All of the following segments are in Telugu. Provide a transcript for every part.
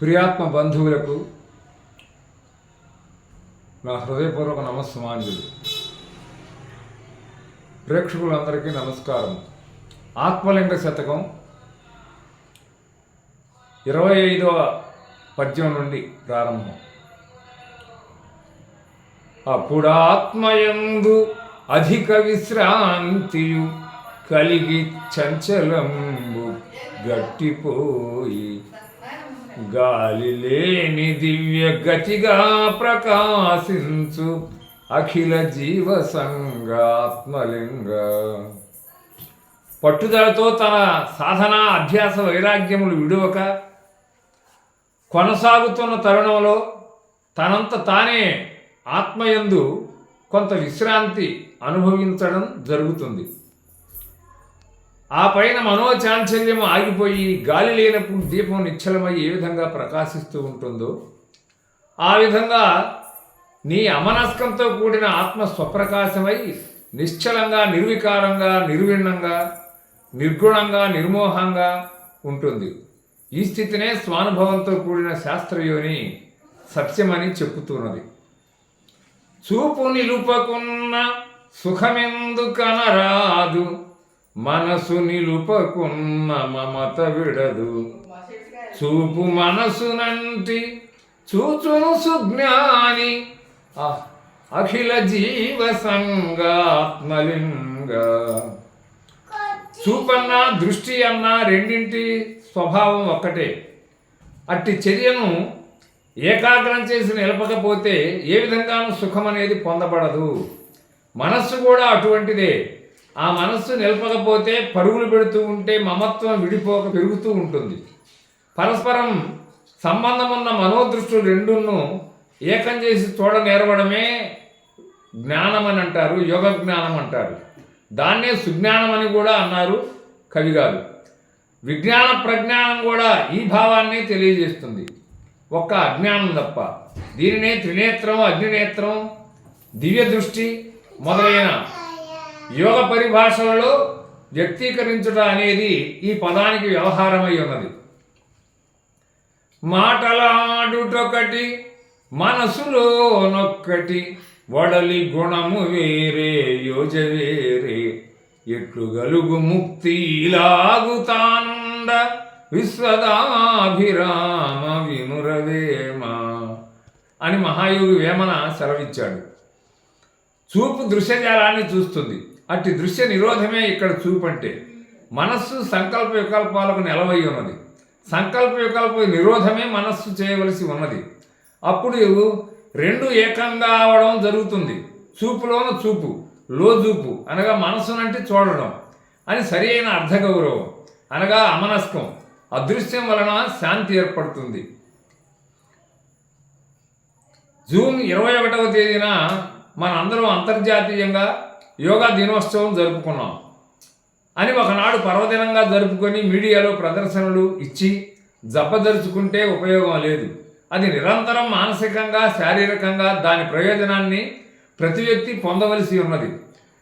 ప్రియాత్మ బంధువులకు నా హృదయపూర్వక నమస్సుమాంజులు. ప్రేక్షకులందరికీ నమస్కారం. ఆత్మలింగ శతకం ఇరవై ఐదవ పద్యం నుండి ప్రారంభం. అప్పుడాత్మయందు అధిక విశ్రాంతియు కలిగి చంచలంబు గట్టిపోయి గాలి లేని దివ్య గతిగా ప్రకాశించు అఖిల జీవ సంగాత్మలింగ. పట్టుదలతో తన సాధన అభ్యాస వైరాగ్యములు విడువక కొనసాగుతున్న తరుణంలో తనంత తానే ఆత్మయందు కొంత విశ్రాంతి అనుభవించడం జరుగుతుంది. ఆ పైన మనోచాంచల్యం ఆగిపోయి గాలి లేనప్పుడు దీపం నిశ్చలమై ఏ విధంగా ప్రకాశిస్తూ ఉంటుందో ఆ విధంగా నీ అమనస్కంతో కూడిన ఆత్మ స్వప్రకాశమై నిశ్చలంగా నిర్వికారంగా నిర్విణ్ణంగా నిర్గుణంగా నిర్మోహంగా ఉంటుంది. ఈ స్థితినే స్వానుభవంతో కూడిన శాస్త్రయోని సత్యమని చెప్పుతున్నది. చూపు నిలుపకున్న సుఖమెందుకనరాదు. మనసు నిలుపకున్న మమత విడదు. చూపు మనసునంటి చూచును సుజ్ఞాని. అఖిల జీవ సంగాత్మలింగ చూపన్నా దృష్టి అన్నా రెండింటి స్వభావం ఒక్కటే. అట్టి చర్యను ఏకాగ్రం చేసి నిలపకపోతే ఏ విధంగానూ సుఖం అనేది పొందబడదు. మనస్సు కూడా అటువంటిదే. ఆ మనస్సు నిలపకపోతే పరుగులు పెడుతూ ఉంటే మమత్వం విడిపోక పెరుగుతూ ఉంటుంది. పరస్పరం సంబంధం ఉన్న మనోదృష్టులు రెండును ఏకం చేసి చూడ నేర్వడమే జ్ఞానం అని అంటారు యోగ జ్ఞానం అంటారు. దాన్నే సుజ్ఞానం అని కూడా అన్నారు కవిగారు విజ్ఞాన ప్రజ్ఞానం కూడా ఈ భావాన్ని తెలియజేస్తుంది. ఒక్క అజ్ఞానం తప్ప. దీనినే త్రినేత్రం అగ్నినేత్రం దివ్య దృష్టి మొదలైన యోగ పరిభాషలలో వ్యక్తీకరించుట అనేది ఈ పదానికి వ్యవహారమై ఉన్నది. మాటలాడుటొకటి మనసులోనొక్కటి వడలి గుణము వేరే యోజ వేరే ఎట్లు గలుగు ముక్తి ఇలాగుతానుండ విశ్వదాభిరామ వినురవేమ అని మహాయోగి వేమన సెలవిచ్చాడు. చూపు దృశ్యజాలాన్ని చూస్తుంది. అట్టి దృశ్య నిరోధమే ఇక్కడ చూపంటే మనస్సు సంకల్ప వికల్పాలకు నెలవై ఉన్నది. సంకల్ప వికల్ప నిరోధమే మనస్సు చేయవలసి ఉన్నది. అప్పుడు రెండు ఏకంగా అవడం జరుగుతుంది. చూపులోన చూపు లోజూపు అనగా మనస్సునంటే చూడడం అని సరి అయిన అర్ధగౌరవం అనగా అమనస్కం. అదృశ్యం వలన శాంతి ఏర్పడుతుంది. జూన్ ఇరవై ఒకటవ తేదీన మనందరం అంతర్జాతీయంగా యోగా దినోత్సవం జరుపుకున్నాం. అని ఒకనాడు పర్వదినంగా జరుపుకొని మీడియాలో ప్రదర్శనలు ఇచ్చి జబ్బదరుచుకుంటే ఉపయోగం లేదు. అది నిరంతరం మానసికంగా శారీరకంగా దాని ప్రయోజనాన్ని ప్రతి వ్యక్తి పొందవలసి ఉన్నది.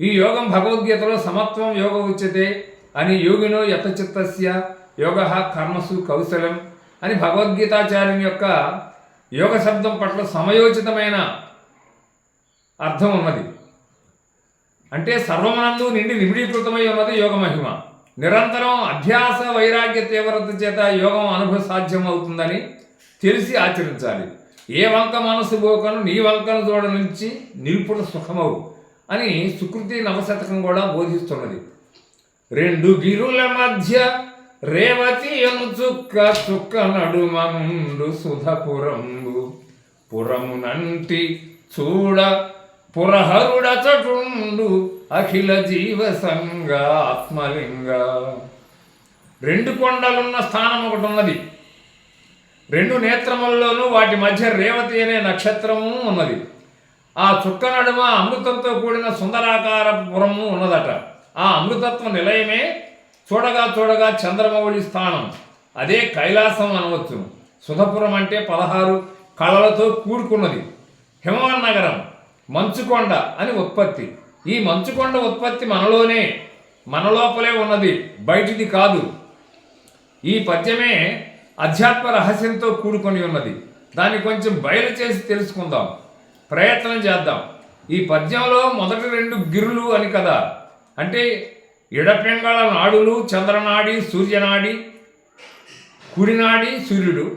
ఈ యోగం భగవద్గీతలో సమత్వం యోగ ఉచ్యతే అని యోగినో యథచిత్తస్య యోగ కర్మసు కౌశలం అని భగవద్గీతాచార్యుని యొక్క యోగ శబ్దం పట్ల సమయోచితమైన అర్థం ఉన్నది. అంటే సర్వమనందు నిండి నిబిడీకృతమై ఉన్నది యోగ మహిమ. నిరంతరం అభ్యాస వైరాగ్య తీవ్రత చేత యోగం అనుభవ సాధ్యం అవుతుందని తెలిసి ఆచరించాలి. ఏ వంక మనసు పోకను నీ వంకను చూడ నుంచి నిలుపుట సుఖమవు అని సుకృతి నవశతకం కూడా బోధిస్తున్నది. రెండు గిరుల మధ్య రేవతి అను చుక్క చుక్క నడుమనుండు సుధపురంబు పురమునంటి చూడ పురహరుడచటుండు అఖిల జీవ సంగ ఆత్మలింగ. రెండు కొండలున్న స్థానం ఒకటి ఉన్నది. రెండు నేత్రములలోనూ వాటి మధ్య రేవతి అనే నక్షత్రము ఉన్నది. ఆ చుక్క నడుమ అమృతంతో కూడిన సుందరాకార పురము ఉన్నదట. ఆ అమృతత్వ నిలయమే చూడగా చూడగా చంద్రమౌళి స్థానం. అదే కైలాసం అనవచ్చు. సుధపురం అంటే పదహారు కళలతో కూడుకున్నది. హిమవన్ నగరం మంచుకొండ అని ఉత్పత్తి. ఈ మంచుకొండ ఉత్పత్తి మనలోనే మన లోపలే ఉన్నది బయటిది కాదు. ఈ పద్యమే అధ్యాత్మ రహస్యంతో కూడుకొని ఉన్నది. దాన్ని కొంచెం బయలు చేసి తెలుసుకుందాం. ప్రయత్నం చేద్దాం. ఈ పద్యంలో మొదటి రెండు గిరులు అని కదా. అంటే ఎడపెంగళ నాడులు చంద్రనాడి సూర్యనాడి కుడినాడి సూర్యుడు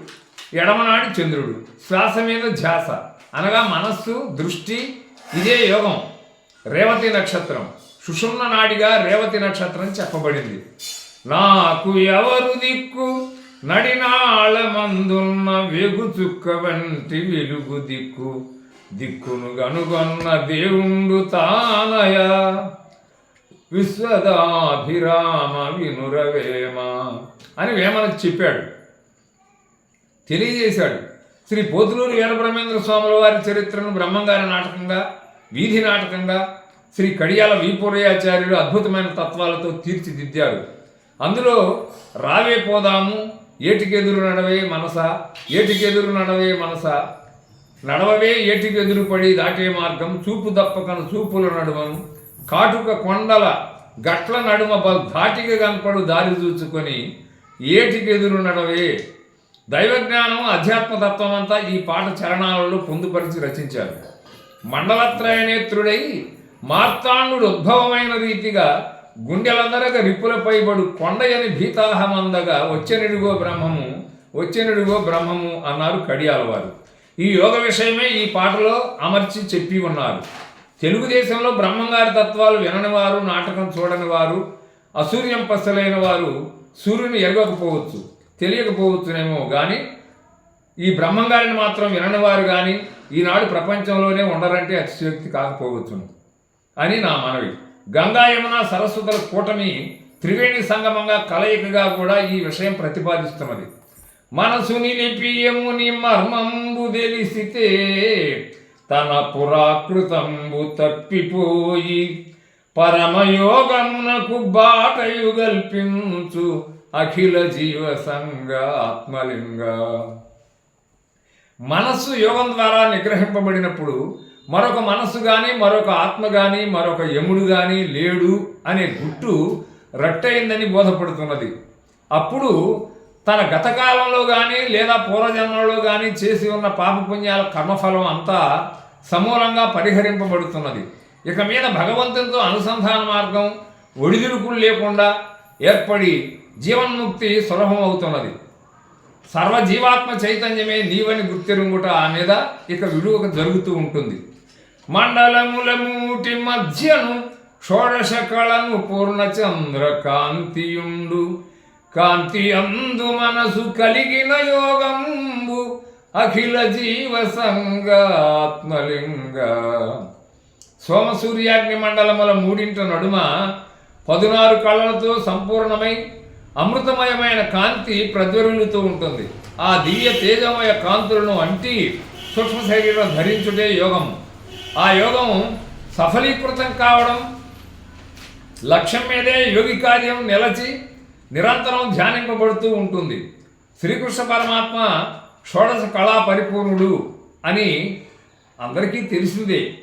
ఎడమనాడి చంద్రుడు. శ్వాస మీద ధ్యాస. అనగా మనస్సు దృష్టి ఇదే యోగం. రేవతి నక్షత్రం. సుషుమ్న నాడిగా రేవతి నక్షత్రం చెప్పబడింది. నాకు ఎవరు దిక్కు? నడినాళ మందున్న వెగు చుక్క వంటి వెలుగు దిక్కు. దిక్కును గనుగొన్న దేవుండు తానయ. విశ్వదాభిరామ వినురవేమ అని వేమన చెప్పాడు. తెలియజేశాడు. శ్రీ పోతులూరు వీరబ్రహ్మేంద్ర స్వాముల వారి చరిత్రను బ్రహ్మంగారి నాటకంగా వీధి నాటకంగా శ్రీ కడియాల వీపూరయాచార్యుడు అద్భుతమైన తత్వాలతో తీర్చిదిద్దారు. అందులో రావే పోదాము ఏటికెదురు నడవే మనస ఏటికెదురు నడవే మనస నడవవే ఏటికెదురు పడి దాటే మార్గం చూపు దప్పకను చూపుల నడుమను కాటుక కొండల గట్ల నడుమ బల్ ధాటిగా కనపడు దారి చూచుకొని ఏటికెదురు నడవే దైవజ్ఞానం అధ్యాత్మతత్వం అంతా ఈ పాట చరణాలలో పొందుపరిచి రచించారు. మండలత్రయ నేత్రుడై ఉద్భవమైన రీతిగా గుండెలందరగా రిప్పులపై బడు కొండయని భీతాహమందగా వచ్చెనిడుగో బ్రహ్మము వచ్చెనిడుగో బ్రహ్మము అన్నారు కడియాలవారు. ఈ యోగ విషయమే ఈ పాటలో అమర్చి చెప్పి ఉన్నారు. తెలుగుదేశంలో బ్రహ్మంగారి తత్వాలు వినని వారు నాటకం చూడని వారు అసూర్యం పసలైన వారు సూర్యుని ఎరగకపోవచ్చు. తెలియకపోవచ్చునేమో. కానీ ఈ బ్రహ్మంగారిని మాత్రం వినని వారు కానీ ఈనాడు ప్రపంచంలోనే ఉండరంటే అతిశయోక్తి కాకపోవచ్చును అని నా మనవి. గంగా యమున సరస్వతుల కూటమి త్రివేణి సంగమంగా కలయికగా కూడా ఈ విషయం ప్రతిపాదిస్తున్నది. మనసుని నిపియముని మర్మంబు తెలిసితే తన పురాకృతంబు తప్పిపోయి పరమయోగమునకు బాటయు గల్పించు అఖిల జీవ సంగ ఆత్మలింగ. మనస్సు యోగం ద్వారా నిగ్రహింపబడినప్పుడు మరొక మనస్సు కానీ మరొక ఆత్మ కానీ మరొక యముడు కానీ లేడు అనే గుట్టు రట్టయిందని బోధపడుతున్నది. అప్పుడు తన గతకాలంలో కానీ లేదా పూర్వజన్మలో కానీ చేసి ఉన్న పాపపుణ్యాల కర్మఫలం అంతా సమూలంగా పరిహరింపబడుతున్నది. ఇక మీద భగవంతునితో అనుసంధాన మార్గం ఒడిదుడుకులు లేకుండా ఏర్పడి జీవన్ముక్తి సులభం అవుతున్నది. సర్వజీవాత్మ చైతన్యమే నీవని గుర్తిరుంగుట ఆ మీద ఇక విడువక జరుగుతూ ఉంటుంది. మండలముల మూటి మధ్యను షోడశ కళను పూర్ణచంద్ర కాంతియుండు కాంతి అందు మనసు కలిగిన యోగంబు అఖిల జీవ సంగ ఆత్మలింగ సోమసూర్యాగ్ని మండలముల మూడింట నడుమ పదునారు కళలతో సంపూర్ణమై అమృతమయమైన కాంతి ప్రజ్వరులుతూ ఉంటుంది. ఆ దివ్య తేజమయ కాంతులను అంటి సూక్ష్మ శరీరం ధరించుటే యోగం. ఆ యోగం సఫలీకృతం కావడం లక్ష్యం మీదే యోగి కార్యం నిలచి నిరంతరం ధ్యానింపబడుతూ ఉంటుంది. శ్రీకృష్ణ పరమాత్మ షోడశ కళా పరిపూర్ణుడు అని అందరికీ తెలిసిందే.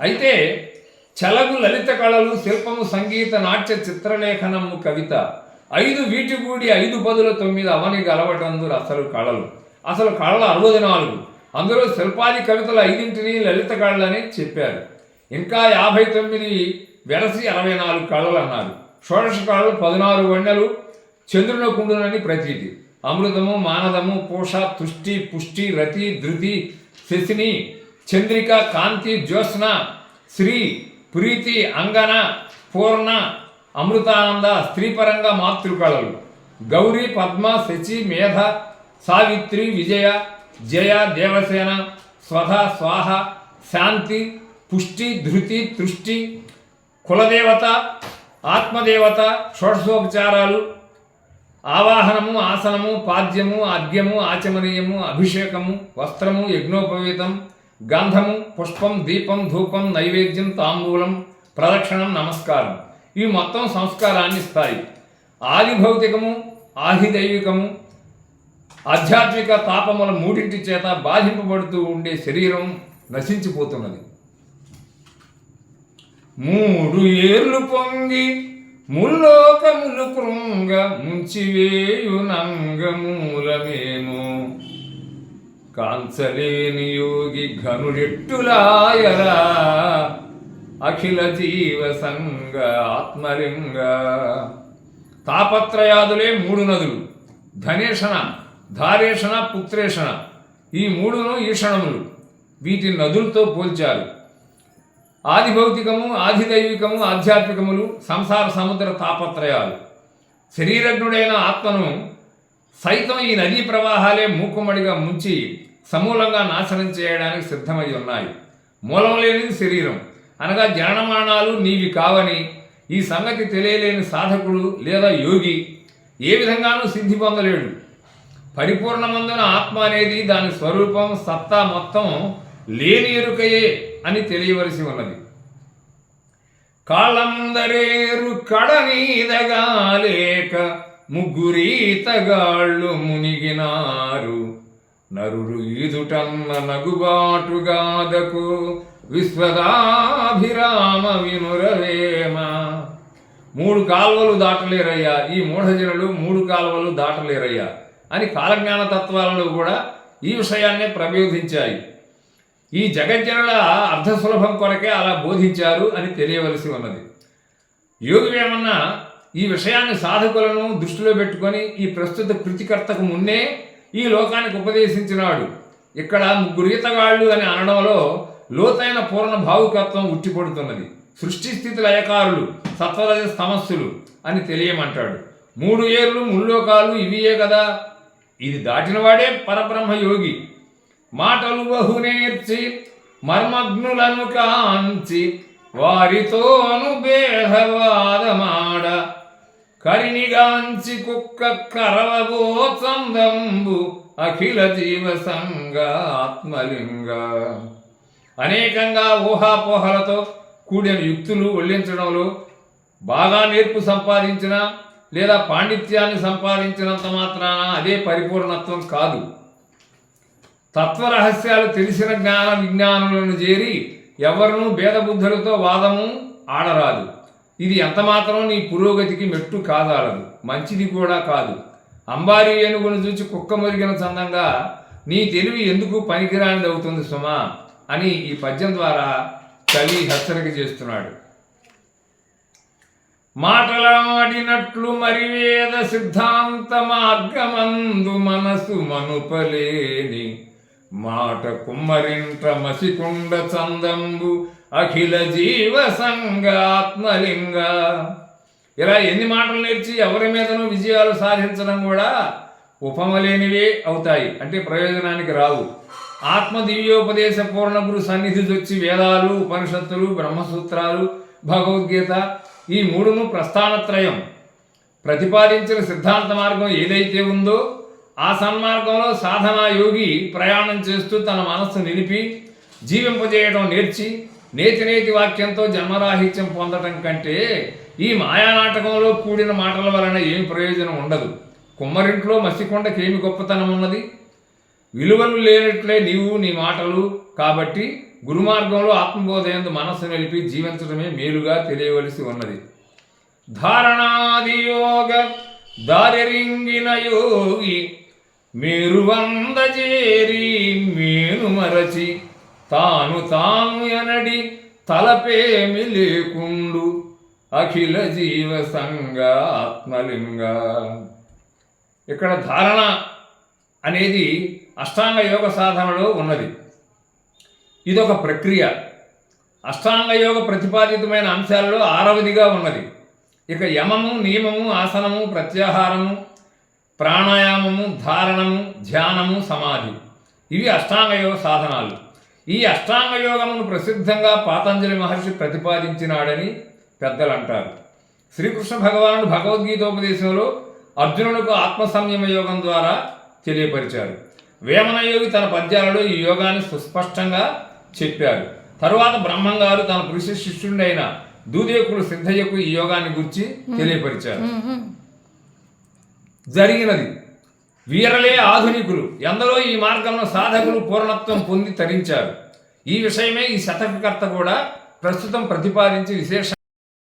అయితే చలగు లలిత కళలు శిల్పము సంగీత నాట్య చిత్రలేఖనము కవిత ఐదు వీటిగూడి ఐదు పదుల తొమ్మిది అవని గలవటందురు అసలు కళలు. అసలు కళలు అరవై నాలుగు. అందులో శిల్పాది కవితలు ఐదింటిని లలిత కళలని చెప్పారు. ఇంకా యాభై తొమ్మిది వెరసి అరవై నాలుగు కళలు అన్నారు. షోడశ కళలు పదినారు వన్నెలు చంద్రుని కుండునని ప్రతీతి. అమృతము మానదము పోష తుష్టి పుష్టి రతి ధృతి శశిని చంద్రిక కాంతి జ్యోత్స్న శ్రీ ప్రీతి అంగన పూర్ణ అమృతానంద స్త్రీపరంగా మాతృకళలు. గౌరీ పద్మ శచి మేధ సావిత్రి విజయ జయ దేవసేన స్వధ స్వాహ శాంతి పుష్టి ధృతి తృష్టి కులదేవత ఆత్మదేవత షోడశోపచారాలు ఆవాహనము ఆసనము పాద్యము అర్ఘ్యము ఆచమనీయము అభిషేకము వస్త్రము యజ్ఞోపవీతం గంధము పుష్పం దీపం ధూపం నైవేద్యం తాంబూలం ప్రదక్షిణం నమస్కారం. ఇవి మొత్తం సంస్కారాన్ని ఇస్తాయి ఆది భౌతికము ఆదిదైవికము ఆధ్యాత్మిక తాపముల మూడింటి చేత బాధింపబడుతూ ఉండే శరీరం నశించిపోతున్నది. మూడు ఏర్లు పొంగి ముల్లోకములు కృంగ ముంచివేయునంగమూలమేమో కాంచలేని యోగి ఘనుడెట్టులాయరా. అఖిల జీవ సంగ ఆత్మలింగ. తాపత్రయాదులే మూడు నదులు. ధనేషణ ధారేషణ పుత్రేషణ. ఈ మూడును ఈషణములు వీటి నదులతో పోల్చారు. ఆది భౌతికము ఆదిదైవికము ఆధ్యాత్మికములు సంసార సముద్ర తాపత్రయాలు. శరీరజ్ఞుడైన ఆత్మను సైతం ఈ నదీ ప్రవాహాలే మూకుమ్మడిగా ముంచి సమూలంగా నాశనం చేయడానికి సిద్ధమై ఉన్నాయి. మూలం లేనిది శరీరం. అనగా జననమరణాలు నీవి కావని ఈ సంగతి తెలియలేని సాధకుడు లేదా యోగి ఏ విధంగానూ సిద్ధి పొందలేడు. పరిపూర్ణమందున ఆత్మ అనేది దాని స్వరూపం సత్తా మొత్తం లేని ఎరుకయే అని తెలియవలసి ఉన్నది. కాళందరేరు కడనీదగాలేక ముగ్గురీతగాళ్ళు మునిగినారు. నరుడు ఈదుటన్న నగుబాటుగాదకు విశ్వదాభిరామ వినురవేమ మూడు కాల్వలు దాటలేరయ్యా. ఈ మూఢజనులు మూడు కాల్వలు దాటలేరయ్యా. అని కాలజ్ఞాన తత్వాలలో కూడా ఈ విషయాన్నే ప్రబోధించాయి. ఈ జగజ్జనుల అర్ధసులభం కొరకే అలా బోధించారు అని తెలియవలసి ఉన్నది. యోగి ఏమన్నా ఈ విషయాన్ని సాధకులను దృష్టిలో పెట్టుకొని ఈ ప్రస్తుత కృతికర్తకు మున్నే ఈ లోకానికి ఉపదేశించినాడు. ఇక్కడ ముగ్గురు ఈతగాళ్ళు అని అనడంలో లోతైన పూర్ణ భావుకత్వం ఉట్టిపడుతున్నది. సృష్టి స్థితి లయకారులు సత్వరజ సమస్యలు అని తెలియమంటాడు. మూడు ఏర్లు ముల్లోకాలు ఇవియే కదా. ఇది దాటినవాడే పరబ్రహ్మ యోగి మాటలు బహునేర్చి మర్మగ్నులను కాంచి వారితోను బేహవాదమాడ కరినిగాంచి కుక్క కరవబో చందంబు అఖిల జీవ సంగ ఆత్మలింగ అనేకంగా ఊహాపోహలతో కూడిన యుక్తులు ఒళ్ళించడంలో బాగా నేర్పు సంపాదించిన లేదా పాండిత్యాన్ని సంపాదించినంత మాత్రాన అదే పరిపూర్ణత్వం కాదు. తత్వరహస్యాలు తెలిసిన జ్ఞాన విజ్ఞానులను చేరి ఎవరినూ భేదబుద్ధులతో వాదము ఆడరాదు. ఇది ఎంతమాత్రం నీ పురోగతికి మెట్టు కాదాలదు. మంచిది కూడా కాదు. అంబారి ఏనుగును చూచి కుక్క మురిగిన చందంగా నీ తెలివి ఎందుకు పనికిరానిది అవుతుంది సుమా? అని ఈ పద్యం ద్వారా కవి హెచ్చరిక చేస్తున్నాడు. మాటలాడినట్లు మరి వేద సిద్ధాంత మార్గమందు మనసు మనుపలేని మాట కుమ్మరింట మసికుండ చందంబు అఖిల జీవ సంగాత్మలింగ ఇలా ఎన్ని మాటలు నేర్చి ఎవరి మీదనూ విజయాలు సాధించడం కూడా ఉపమలేనివే అవుతాయి. అంటే ప్రయోజనానికి రావు. ఆత్మ దివ్యోపదేశ పూర్ణ గురు సన్నిధి వచ్చి వేదాలు ఉపనిషత్తులు బ్రహ్మసూత్రాలు భగవద్గీత ఈ మూడును ప్రస్థానత్రయం. ప్రతిపాదించిన సిద్ధాంత మార్గం ఏదైతే ఉందో ఆ సన్మార్గంలో సాధనా యోగి ప్రయాణం చేస్తూ తన మనస్సు నిలిపి జీవింపజేయడం నేర్చి నేతి నేతి వాక్యంతో జన్మరాహిత్యం పొందటం కంటే ఈ మాయానాటకంలో కూడిన మాటల వలన ఏమి ప్రయోజనం ఉండదు. కుమ్మరింట్లో మసికొండకి ఏమి గొప్పతనం ఉన్నది? విలువలు లేనట్లే నీవు నీ మాటలు కాబట్టి గురుమార్గంలో ఆత్మబోధయందు మనస్సు నిలిపి జీవించడమే మేలుగా తెలియవలసి ఉన్నది. ధారణాది యోగ దారిరింగిన యోగి మీరు వందజేరి మేను మరచి తాను తాను ఎనడి తలపేమి లేకుండు అఖిల జీవ సంగ ఆత్మలింగ. ఇక్కడ ధారణ అనేది అష్టాంగ యోగ సాధనలో ఉన్నది. ఇదొక ప్రక్రియ. అష్టాంగ యోగ ప్రతిపాదితమైన అంశాలలో ఆరవదిగా ఉన్నది. ఇక యమము నియమము ఆసనము ప్రత్యాహారము ప్రాణాయామము ధారణము ధ్యానము సమాధి. ఇవి అష్టాంగ యోగ సాధనాలు. ఈ అష్టాంగ యోగమును ప్రసిద్ధంగా పాతంజలి మహర్షి ప్రతిపాదించినాడని పెద్దలు అంటారు శ్రీకృష్ణ భగవానుడు భగవద్గీతోపదేశంలో అర్జునుడికి ఆత్మ సంయమ యోగం ద్వారా తెలియపరిచారు. వేమన యోగి తన పద్యాలలో ఈ యోగాన్ని సుస్పష్టంగా చెప్పారు తరువాత బ్రహ్మంగారు తన కృషి శిష్యుడైన దూదేకుడు సిద్ధయ్యకు ఈ యోగాన్ని గురించి తెలియపరిచారు. జరిగినది. వీరలే ఆధునికులు. ఎందరో ఈ మార్గంలో సాధకులు పూర్ణత్వం పొంది తరించారు. ఈ విషయమే ఈ శతకకర్త కూడా ప్రస్తుతం ప్రతిపాదించి విశేష